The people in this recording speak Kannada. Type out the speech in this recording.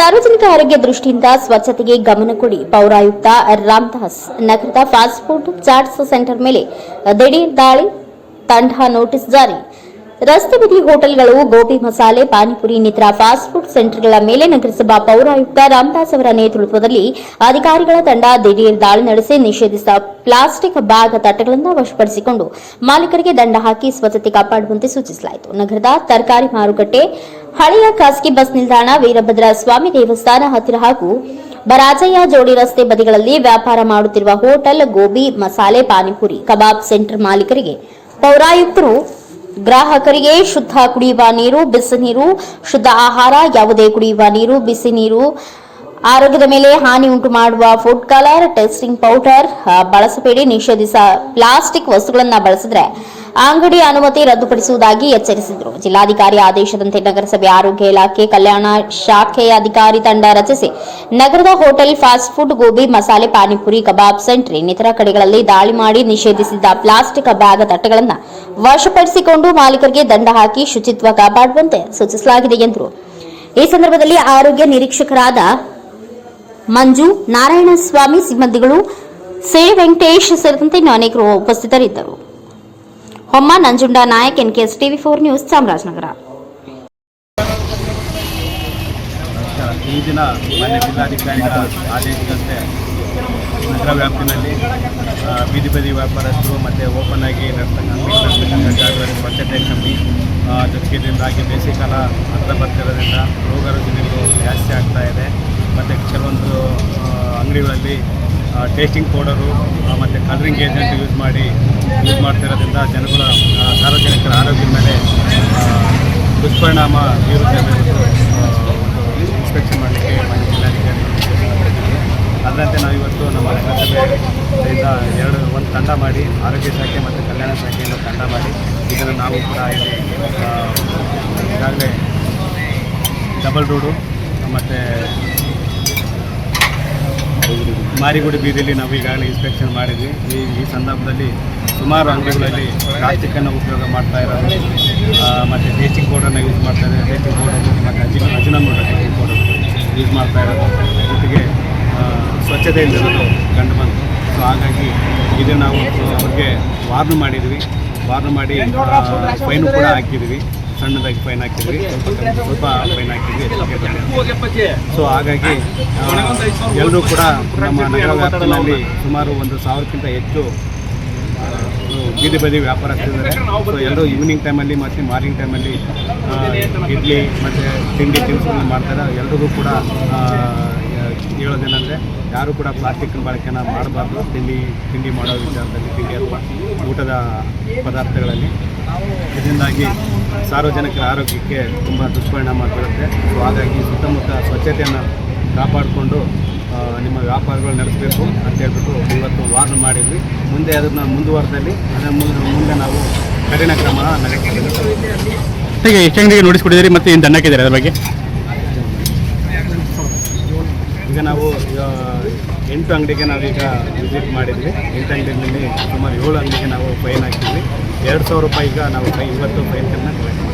ಸಾರ್ವಜನಿಕ ಆರೋಗ್ಯ ದೃಷ್ಟಿಯಿಂದ ಸ್ವಚ್ಛತೆಗೆ ಗಮನ ಕೊಡಿ. ಪೌರಾಯುಕ್ತ ರಾಮದಾಸ್ ನಗರದ ಫಾಸ್ಟ್ ಫುಡ್ ಚಾಟ್ಸ್ ಸೆಂಟರ್ ಮೇಲೆ ದಿಢೀರ್ ದಾಳಿ, ತಂಡ ನೋಟಿಸ್ ಜಾರಿ. ರಸ್ತೆ ಬದಿ ಹೋಟೆಲ್ಗಳು, ಗೋಬಿ ಮಸಾಲೆ, ಪಾನಿಪುರಿ ಇನ್ನಿತರ ಫಾಸ್ಟ್ ಫುಡ್ ಸೆಂಟರ್ಗಳ ಮೇಲೆ ನಗರಸಭಾ ಪೌರಾಯುಕ್ತ ರಾಮದಾಸ್ ಅವರ ನೇತೃತ್ವದಲ್ಲಿ ಅಧಿಕಾರಿಗಳ ತಂಡ ದಿಢೀರ್ ದಾಳಿ ನಡೆಸಿ ನಿಷೇಧಿಸಿದ ಪ್ಲಾಸ್ಟಿಕ್ ಬ್ಯಾಗ್ ತಟ್ಟೆಗಳನ್ನು ವಶಪಡಿಸಿಕೊಂಡು ಮಾಲೀಕರಿಗೆ ದಂಡ ಹಾಕಿ ಸ್ವಚ್ಛತೆ ಕಾಪಾಡುವಂತೆ ಸೂಚಿಸಲಾಯಿತು. ನಗರದ ತರಕಾರಿ ಮಾರುಕಟ್ಟೆ ಹಳೆಯ ಖಾಸಗಿ ಬಸ್ ನಿಲ್ದಾಣ ವೀರಭದ್ರ ಸ್ವಾಮಿ ದೇವಸ್ಥಾನ ಹತ್ತಿರ ಹಾಗೂ ಬರಾಜಯ್ಯ ಜೋಡಿ ರಸ್ತೆ ಬದಿಗಳಲ್ಲಿ ವ್ಯಾಪಾರ ಮಾಡುತ್ತಿರುವ ಹೋಟೆಲ್ ಗೋಬಿ ಮಸಾಲೆ ಪಾನಿಪುರಿ ಕಬಾಬ್ ಸೆಂಟರ್ ಮಾಲೀಕರಿಗೆ ಪೌರಾಯುಕ್ತರು, ಗ್ರಾಹಕರಿಗೆ ಶುದ್ಧ ಕುಡಿಯುವ ನೀರು, ಬಿಸಿ ನೀರು, ಶುದ್ಧ ಆಹಾರ, ಯಾವುದೇ ಕುಡಿಯುವ ನೀರು, ಬಿಸಿ ನೀರು, ಆರೋಗ್ಯದ ಮೇಲೆ ಹಾನಿ ಉಂಟು ಮಾಡುವ ಫುಡ್ ಕಲರ್ ಟೆಸ್ಟಿಂಗ್ ಪೌಡರ್ ಬಳಸಬೇಡಿ, ನಿಷೇಧಿಸ, ಪ್ಲಾಸ್ಟಿಕ್ ವಸ್ತುಗಳನ್ನು ಬಳಸಿದ್ರೆ ಅಂಗಡಿ ಅನುಮತಿ ರದ್ದುಪಡಿಸುವುದಾಗಿ ಎಚ್ಚರಿಸಿದರು. ಜಿಲ್ಲಾಧಿಕಾರಿ ಆದೇಶದಂತೆ ನಗರಸಭೆ ಆರೋಗ್ಯ ಇಲಾಖೆ, ಕಲ್ಯಾಣ ಶಾಖೆಯ ಅಧಿಕಾರಿ ತಂಡ ರಚಿಸಿ ನಗರದ ಹೋಟೆಲ್, ಫಾಸ್ಟ್ ಫುಡ್, ಗೋಬಿ, ಮಸಾಲೆ, ಪಾನಿಪುರಿ, ಕಬಾಬ್ ಸೆಂಟ್ರಿ ಇನ್ನಿತರ ಕಡೆಗಳಲ್ಲಿ ದಾಳಿ ಮಾಡಿ ನಿಷೇಧಿಸಿದ್ದ ಪ್ಲಾಸ್ಟಿಕ್ ಬ್ಯಾಗ್ ತಟ್ಟೆಗಳನ್ನು ವಶಪಡಿಸಿಕೊಂಡು ಮಾಲೀಕರಿಗೆ ದಂಡ ಹಾಕಿ ಶುಚಿತ್ವ ಕಾಪಾಡುವಂತೆ ಸೂಚಿಸಲಾಗಿದೆ ಎಂದರು. ಈ ಸಂದರ್ಭದಲ್ಲಿ ಆರೋಗ್ಯ ನಿರೀಕ್ಷಕರಾದ ಮಂಜು ನಾರಾಯಣಸ್ವಾಮಿ ಸಿಬ್ಬಂದಿಗಳು ಸೇ ವೆಂಕಟೇಶ್ ಸೇರಿದಂತೆ ಇನ್ನು ಅನೇಕರು ಉಪಸ್ಥಿತರಿದ್ದರು. Homma Nanjunda Nayak N K S TV four news Chamarajanagar. ಈ ದಿನ ಮಾನ್ಯ ಜಿಲ್ಲಾಧಿಕಾರಿಗಳ ಆದೇಶದಂತೆ ನಗರ ವ್ಯಾಪ್ತಿನಲ್ಲಿ ಬೀದಿ ಬದಿ ವ್ಯಾಪಾರಸ್ಥರು ಮತ್ತು ಓಪನ್ ಆಗಿ ನಡ್ತಕ್ಕಂಥ ಜಾಗದಲ್ಲಿ ಸ್ವಚ್ಛತೆ ಕಮ್ಮಿ ಆ, ಜೊತೆಗೆ ಇದರಿಂದಾಗಿ ಬೇಸಿಗೆಕಾಲ ಹತ್ರ ಬರ್ತಿರೋದ್ರಿಂದ ರೋಗ ರುಜಿನಗಳು ಜಾಸ್ತಿ ಆಗ್ತಾ ಇದೆ ಮತ್ತು ಕೆಲವೊಂದು ಅಂಗಡಿಗಳಲ್ಲಿ ಟೇಸ್ಟಿಂಗ್ ಪೌಡರು ಮತ್ತು ಕಲರಿಂಗ್ ಏಜೆಂಟ್ ಯೂಸ್ ಮಾಡಿ ಯೂಸ್ ಮಾಡ್ತಿರೋದ್ರಿಂದ ಜನಗಳ ಸಾರ್ವಜನಿಕರ ಆರೋಗ್ಯದ ಮೇಲೆ ದುಷ್ಪರಿಣಾಮ ಬೀರುತ್ತೆ ಇನ್ಸ್ಪೆಕ್ಷನ್ ಮಾಡಲಿಕ್ಕೆ ಮಾಡಿ ಜಿಲ್ಲಾಧಿಕಾರಿ ಅದರಂತೆ ನಾವು ಇವತ್ತು ನಮ್ಮ ನಗರಸಭೆಯಿಂದ ಎರಡು, ಒಂದು ತಂಡ ಮಾಡಿ, ಆರೋಗ್ಯ ಶಾಖೆ ಮತ್ತು ಕಲ್ಯಾಣ ಶಾಖೆಯಿಂದ ತಂಡ ಮಾಡಿ, ಇದನ್ನು ನಾವು ಕೂಡ ಇಲ್ಲಿ ಈಗಾಗಲೇ ಡಬಲ್ ರೋಡು ಮತ್ತು ಮಾರಿಗುಡಿ ಬೀದಿಯಲ್ಲಿ ನಾವು ಈಗಾಗಲೇ ಇನ್ಸ್ಪೆಕ್ಷನ್ ಮಾಡಿದ್ವಿ. ಈ ಈ ಸಂದರ್ಭದಲ್ಲಿ ಸುಮಾರು ಅಂಗಡಿಗಳಲ್ಲಿ ಪ್ಲಾಸ್ಟಿಕ್ಕನ್ನು ಉಪಯೋಗ ಮಾಡ್ತಾ ಇರೋದು ಮತ್ತು ಟೇಸ್ಟಿಂಗ್ ಪೌಡರ್ನ ಯೂಸ್ ಮಾಡ್ತಾ ಇದ್ದಾರೆ. ಟೇಸ್ಟಿಂಗ್ ಪೌಡರ್ ಮತ್ತು Ajino, Ajinomoto tasting powder use ಮಾಡ್ತಾ ಇರೋದು ಜೊತೆಗೆ ಸ್ವಚ್ಛತೆಯಿಂದ ಸ್ವಚ್ಛತೆ ಗಂಡು ಕಂಡು ಬಂತು ಸೊ ಹಾಗಾಗಿ ಇದು ನಾವು ಅವ್ರಿಗೆ ವಾರ್ನ್ ಮಾಡಿದ್ವಿ. ವಾರ್ನ್ ಮಾಡಿ ಫೈನು ಕೂಡ ಹಾಕಿದ್ವಿ. ಸಣ್ಣದಾಗಿ ಫೈನ್ ಹಾಕಿದ್ವಿ, ಸ್ವಲ್ಪ ಫೈನ್ ಹಾಕಿದ್ವಿ ಸೊ ಹಾಗಾಗಿ ಎಲ್ಲರೂ ಕೂಡ ನಮ್ಮ ನಗರ ವ್ಯಾಪಾರದಲ್ಲಿ ಸುಮಾರು ಒಂದು ಸಾವಿರಕ್ಕಿಂತ ಹೆಚ್ಚು ಬೀದಿ ಬದಿ ವ್ಯಾಪಾರಸ್ಥರಿದ್ದಾರೆ. ಸೊ ಎಲ್ಲರೂ ಈವ್ನಿಂಗ್ ಟೈಮಲ್ಲಿ ಮತ್ತು ಮಾರ್ನಿಂಗ್ ಟೈಮಲ್ಲಿ ಇಡ್ಲಿ ಮತ್ತು ತಿಂಡಿ ತಿನಿಸುಗಳನ್ನ ಮಾಡ್ತಾರೆ. ಎಲ್ರಿಗೂ ಕೂಡ ಹೇಳೋದೇನೆಂದರೆ, ಯಾರು ಕೂಡ ಪ್ಲಾಸ್ಟಿಕ್ ಬಳಕೆನ ಮಾಡಬಾರ್ದು. ತಿಂಡಿ ತಿಂಡಿ ಮಾಡೋ ವಿಚಾರದಲ್ಲಿ ತಿಂಡಿ ಅಥವಾ ಊಟದ ಪದಾರ್ಥಗಳಲ್ಲಿ. ಇದರಿಂದಾಗಿ ಸಾರ್ವಜನಿಕರ ಆರೋಗ್ಯಕ್ಕೆ ತುಂಬ ದುಷ್ಪರಿಣಾಮ ಬೀಳುತ್ತೆ ಸೊ ಹಾಗಾಗಿ ಸುತ್ತಮುತ್ತ ಸ್ವಚ್ಛತೆಯನ್ನು ಕಾಪಾಡಿಕೊಂಡು ನಿಮ್ಮ ವ್ಯಾಪಾರಗಳು ನಡೆಸಬೇಕು ಅಂತ ಹೇಳ್ಬಿಟ್ಟು ಇವತ್ತು ವಾರ್ನ್ ಮಾಡಿದ್ವಿ. ಮುಂದೆ ಅದನ್ನು ಮುಂದುವರೆದಲ್ಲಿ ಅದರ ಮುಂದೆ ಮುಂದೆ ನಾವು ಕಠಿಣ ಕ್ರಮ ನಡೆಸ್ತೀವಿ ಎಷ್ಟು ಅಂಗಡಿಗೆ ನೋಟಿಸ್ ಕೊಟ್ಟಿದ್ದೀರಿ ಮತ್ತು ಏನು ದಂಡಕ್ಕಿದ್ದಾರೆ ಅದರ ಬಗ್ಗೆ? ಈಗ ನಾವು ಎಂಟು ಅಂಗಡಿಗೆ ನಾವೀಗ ವಿಸಿಟ್ ಮಾಡಿದ್ವಿ. ಎಂಟು ಅಂಗಡಿಗಳಲ್ಲಿ ಸುಮಾರು ಏಳು ಅಂಗಡಿಗೆ ನಾವು ಫೈನ್ ಹಾಕಿದ್ವಿ. ಎರಡು ಸಾವಿರ ರೂಪಾಯಿಗೆ ನಾವು ಇವತ್ತು ಫೈನ್ ಕಮ್ಮಿ ಕಲೆಕ್ಟ್